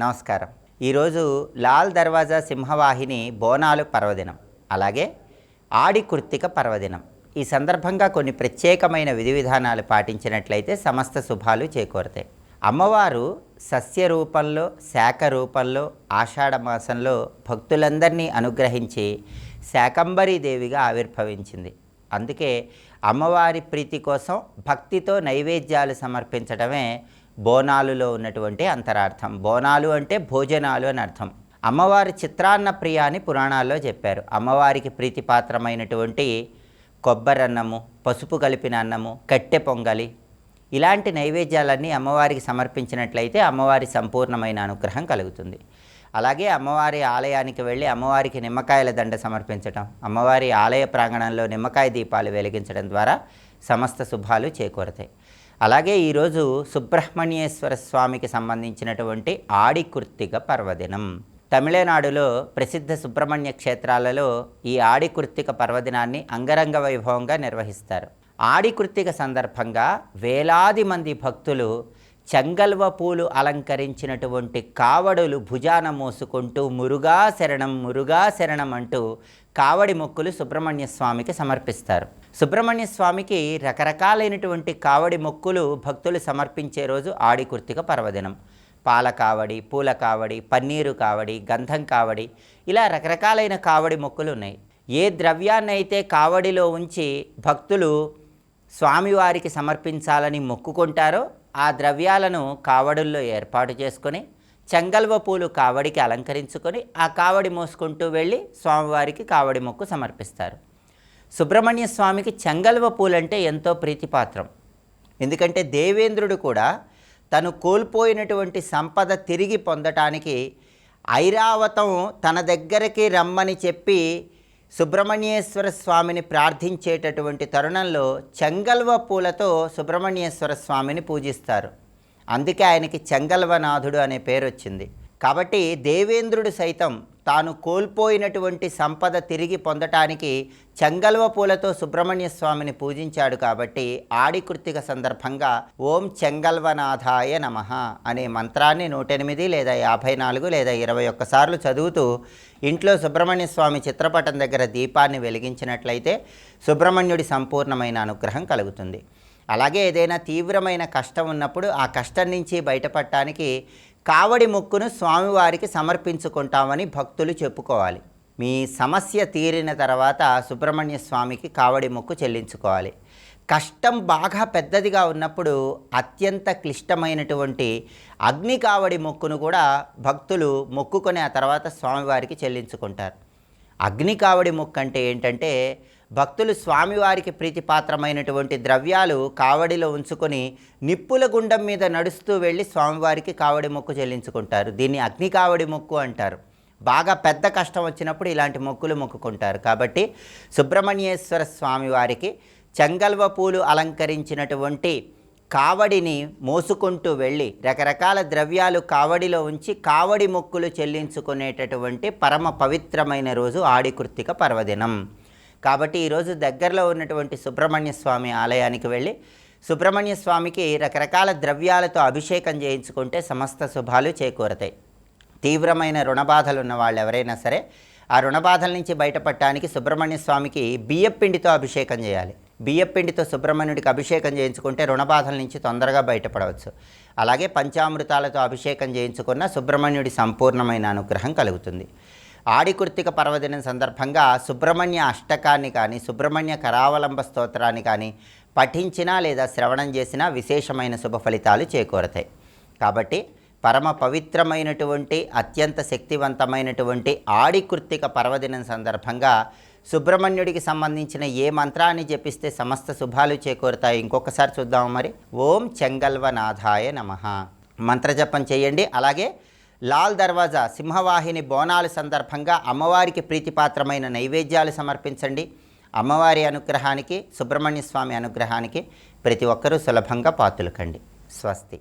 నమస్కారం. ఈరోజు లాల్ దర్వాజా సింహవాహిని బోనాలు పర్వదినం అలాగే ఆడి కృత్తిక పర్వదినం. ఈ సందర్భంగా కొన్ని ప్రత్యేకమైన విధి విధానాలు పాటించినట్లయితే సమస్త శుభాలు చేకూరతాయి. అమ్మవారు సస్య రూపంలో శాఖ రూపంలో ఆషాఢ మాసంలో భక్తులందరినీ అనుగ్రహించి శాకంబరీదేవిగా ఆవిర్భవించింది. అందుకే అమ్మవారి ప్రీతి కోసం భక్తితో నైవేద్యాలు సమర్పించడమే బోనాలులో ఉన్నటువంటి అంతరార్థం. బోనాలు అంటే భోజనాలు అని అర్థం. అమ్మవారి చిత్రాన్న ప్రియ అని పురాణాల్లో చెప్పారు. అమ్మవారికి ప్రీతిపాత్రమైనటువంటి కొబ్బరన్నము పసుపు కలిపిన అన్నము కట్టె పొంగలి ఇలాంటి నైవేద్యాలన్నీ అమ్మవారికి సమర్పించినట్లయితే అమ్మవారి సంపూర్ణమైన అనుగ్రహం కలుగుతుంది. అలాగే అమ్మవారి ఆలయానికి వెళ్ళి అమ్మవారికి నిమ్మకాయల దండ సమర్పించటం అమ్మవారి ఆలయ ప్రాంగణంలో నిమ్మకాయ దీపాలు వెలిగించడం ద్వారా సమస్త శుభాలు చేకూరతాయి. అలాగే ఈరోజు సుబ్రహ్మణ్యేశ్వర స్వామికి సంబంధించినటువంటి ఆడికృత్తిక పర్వదినం. తమిళనాడులో ప్రసిద్ధ సుబ్రహ్మణ్య క్షేత్రాలలో ఈ ఆడికృత్తిక పర్వదినాన్ని అంగరంగ వైభవంగా నిర్వహిస్తారు. ఆడికృత్తిక సందర్భంగా వేలాది మంది భక్తులు చెంగల్వ పూలు అలంకరించినటువంటి కావడులు భుజాన మోసుకుంటూ మురుగా శరణం మురుగా శరణం అంటూ కావడి మొక్కులు సుబ్రహ్మణ్య స్వామికి సమర్పిస్తారు. సుబ్రహ్మణ్య స్వామికి రకరకాలైనటువంటి కావడి మొక్కులు భక్తులు సమర్పించే రోజు ఆడి కుర్తిక పర్వదినం. పాల కావడి పూల కావడి పన్నీరు కావడి గంధం కావడి ఇలా రకరకాలైన కావడి మొక్కులు ఉన్నాయి ఏ ద్రవ్యాన్ని అయితే కావడిలో ఉంచి భక్తులు స్వామివారికి సమర్పించాలని మొక్కుకుంటారో ఆ ద్రవ్యాలను కావడుల్లో ఏర్పాటు చేసుకొని చెంగల్వ పూలు కావడికి అలంకరించుకొని ఆ కావడి మోసుకుంటూ వెళ్ళి స్వామివారికి కావడి మొక్కు సమర్పిస్తారు. సుబ్రహ్మణ్య స్వామికి చెంగల్వ పూలంటే ఎంతో ప్రీతిపాత్రం. ఎందుకంటే దేవేంద్రుడు కూడా తను కోల్పోయినటువంటి సంపద తిరిగి పొందటానికి ఐరావతం తన దగ్గరికి రమ్మని చెప్పి సుబ్రహ్మణ్యేశ్వర స్వామిని ప్రార్థించేటటువంటి తరుణంలో చెంగల్వ పూలతో సుబ్రహ్మణ్యేశ్వర స్వామిని పూజిస్తారు. అందుకే ఆయనకి చెంగల్వనాథుడు అనే పేరు వచ్చింది కాబట్టి దేవేంద్రుడు సైతం తాను కోల్పోయినటువంటి సంపద తిరిగి పొందటానికి చెంగల్వ పూలతో సుబ్రహ్మణ్య స్వామిని పూజించాడు కాబట్టి ఆడికృత్తిక సందర్భంగా ఓం చెంగల్వనాథాయ నమ అనే మంత్రాన్ని నూటెనిమిది లేదా యాభై నాలుగు లేదా ఇరవై ఒక్కసార్లు చదువుతూ ఇంట్లో సుబ్రహ్మణ్య స్వామి చిత్రపటం దగ్గర దీపాన్ని వెలిగించినట్లయితే సుబ్రహ్మణ్యుడి సంపూర్ణమైన అనుగ్రహం కలుగుతుంది. అలాగే ఏదైనా తీవ్రమైన కష్టం ఉన్నప్పుడు ఆ కష్టం నుంచి బయటపడటానికి కావడి ముక్కును స్వామివారికి సమర్పించుకుంటామని భక్తులు చెప్పుకోవాలి. మీ సమస్య తీరిన తర్వాత సుబ్రహ్మణ్య స్వామికి కావడి మొక్కు చెల్లించుకోవాలి. కష్టం బాగా పెద్దదిగా ఉన్నప్పుడు అత్యంత క్లిష్టమైనటువంటి అగ్ని కావడి మొక్కును కూడా భక్తులు మొక్కుకొని ఆ తర్వాత స్వామివారికి చెల్లించుకుంటారు. అగ్ని కావడి మొక్కు అంటే ఏంటంటే భక్తులు స్వామివారికి ప్రీతిపాత్రమైనటువంటి ద్రవ్యాలు కావడిలో ఉంచుకొని నిప్పుల గుండం మీద నడుస్తూ వెళ్ళి స్వామివారికి కావడి మొక్కు చెల్లించుకుంటారు. దీన్ని అగ్ని కావడి మొక్కు అంటారు. బాగా పెద్ద కష్టం వచ్చినప్పుడు ఇలాంటి మొక్కులు మొక్కుకుంటారు. కాబట్టి సుబ్రహ్మణ్యేశ్వర స్వామివారికి చెంగల్వ పూలు అలంకరించినటువంటి కావడిని మోసుకుంటూ వెళ్ళి రకరకాల ద్రవ్యాలు కావడిలో ఉంచి కావడి మొక్కులు చెల్లించుకునేటటువంటి పరమ పవిత్రమైన రోజు ఆడికృత్తిక పర్వదినం. కాబట్టి ఈరోజు దగ్గరలో ఉన్నటువంటి సుబ్రహ్మణ్య స్వామి ఆలయానికి వెళ్ళి సుబ్రహ్మణ్య స్వామికి రకరకాల ద్రవ్యాలతో అభిషేకం చేయించుకుంటే సమస్త శుభాలు చేకూరతాయి. తీవ్రమైన రుణబాధలు ఉన్న వాళ్ళు ఎవరైనా సరే ఆ రుణబాధల నుంచి బయటపడటానికి సుబ్రహ్మణ్య స్వామికి బియ్యపిండితో అభిషేకం చేయాలి. బియ్యపిండితో సుబ్రహ్మణ్యుడికి అభిషేకం చేయించుకుంటే రుణబాధల నుంచి తొందరగా బయటపడవచ్చు. అలాగే పంచామృతాలతో అభిషేకం చేయించుకున్న సుబ్రహ్మణ్యుడి సంపూర్ణమైన అనుగ్రహం కలుగుతుంది. ఆడికృత్తిక పర్వదినం సందర్భంగా సుబ్రహ్మణ్య అష్టకాన్ని కానీ సుబ్రహ్మణ్య కరావలంబ స్తోత్రాన్ని కానీ పఠించినా లేదా శ్రవణం చేసినా విశేషమైన శుభ ఫలితాలు చేకూరతాయి. కాబట్టి పరమ పవిత్రమైనటువంటి అత్యంత శక్తివంతమైనటువంటి ఆడికృత్తిక పర్వదినం సందర్భంగా సుబ్రహ్మణ్యుడికి సంబంధించిన ఏ మంత్రాన్ని జపిస్తే సమస్త శుభాలు చేకూరుతాయి? ఇంకొకసారి చూద్దాము మరి? ఓం చెంగల్వనాథాయ నమ. మంత్రజపం చేయండి. అలాగే లాల్ దర్వాజా సింహవాహిని బోనాలు సందర్భంగా అమ్మవారికి ప్రీతిపాత్రమైన నైవేద్యాలు సమర్పించండి. అమ్మవారి అనుగ్రహానికి సుబ్రహ్మణ్య స్వామి అనుగ్రహానికి ప్రతి ఒక్కరూ సులభంగా పాతులకండి. స్వస్తి.